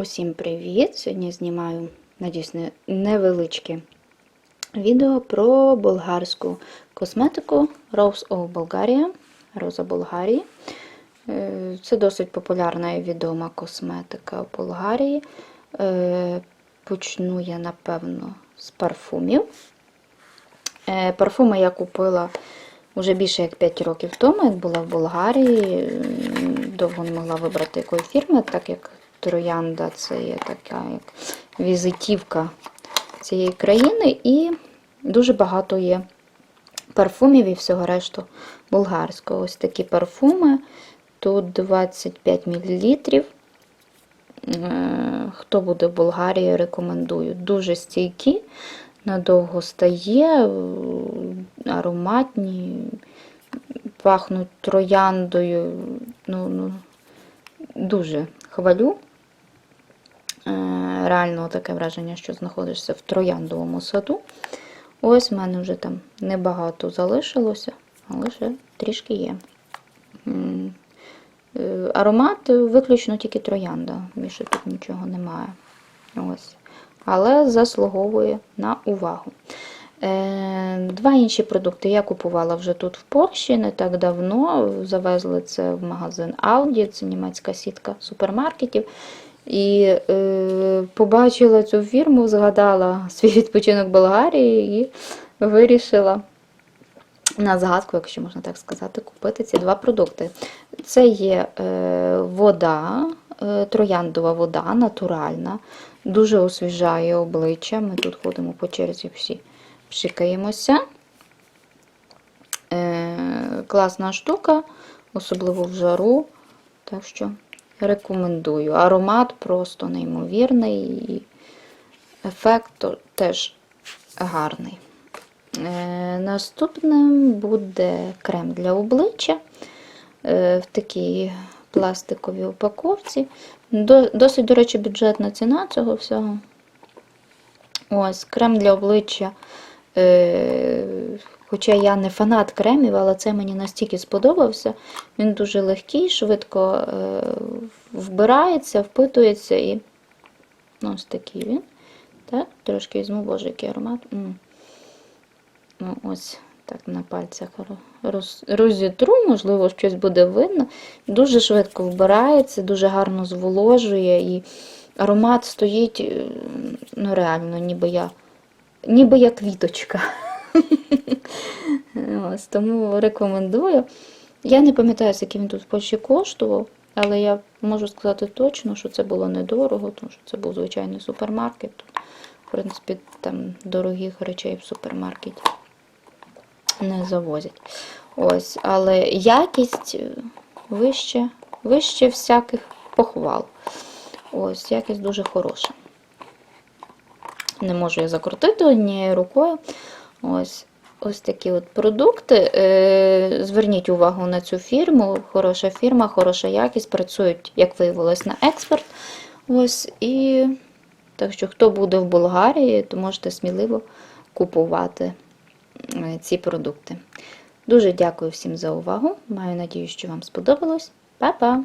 Усім привіт! Сьогодні знімаю, надіюсь, невеличке відео про болгарську косметику Rose of Bulgaria. Роза Болгарії. Е, Це досить популярна і відома косметика в Болгарії. Е, Почну я, напевно, з парфумів. Е, Парфуми я купила вже більше як 5 років тому, як була в Болгарії. Довго не могла вибрати якої фірми, так як Троянда це є така як візитівка цієї країни. І дуже багато є парфумів і всього решту болгарського. Ось такі парфуми. Тут 25 мл. Е, Хто буде в Болгарії, рекомендую. Дуже стійкі, надовго стає, е, ароматні, пахнуть трояндою. Ну, ну, Дуже хвалю. Е, Реально таке враження, що знаходишся в трояндовому саду. Ось в мене вже там небагато залишилося, але ще трішки є. Е, Аромат виключно тільки троянда, більше тут нічого немає. Ось. Але заслуговує на увагу. Е, Два інші продукти я купувала вже тут в Польщі не так давно. Завезли це в магазин Aldi, це німецька сітка супермаркетів. І е, побачила цю фірму, згадала свій відпочинок в Болгарії і вирішила на згадку, якщо можна так сказати, купити ці два продукти. Це є е, вода, е, трояндова вода, натуральна, дуже освіжає обличчя. Ми тут ходимо по черзі всі пшикаємося. Е, класна штука, особливо в жару. Так що рекомендую. Аромат просто неймовірний і ефект теж гарний. Е, наступним буде крем для обличчя е, в такій пластиковій упаковці. До, досить, до речі, бюджетна ціна цього всього. Ось, крем для обличчя. Е, хоча я не фанат кремів, але це мені настільки сподобався. Він дуже легкий, швидко е, вбирається, впитується і ну, ось такий він. Так, трошки візьму, боже, який аромат. М. Ну, ось так на пальцях роз, розітру, можливо, щось буде видно. Дуже швидко вбирається, дуже гарно зволожує і аромат стоїть, е, ну реально, ніби я, ніби я квіточка. Ось, тому рекомендую. Я не пам'ятаю, скільки він тут в Польщі коштував, але я можу сказати точно, що це було недорого, тому що це був звичайний супермаркет. В принципі, там дорогих речей в супермаркеті не завозять. Ось, але якість вище, вище всяких похвал. Ось, якість дуже хороша. Не можу я закрутити однією рукою. Ось. Ось такі от продукти. Е, Зверніть увагу на цю фірму. Хороша фірма, хороша якість. Працюють, як виявилось, на експорт. Ось. І так що, хто буде в Болгарії, то можете сміливо купувати е, ці продукти. Дуже дякую всім за увагу. Маю надію, що вам сподобалось. Па-па!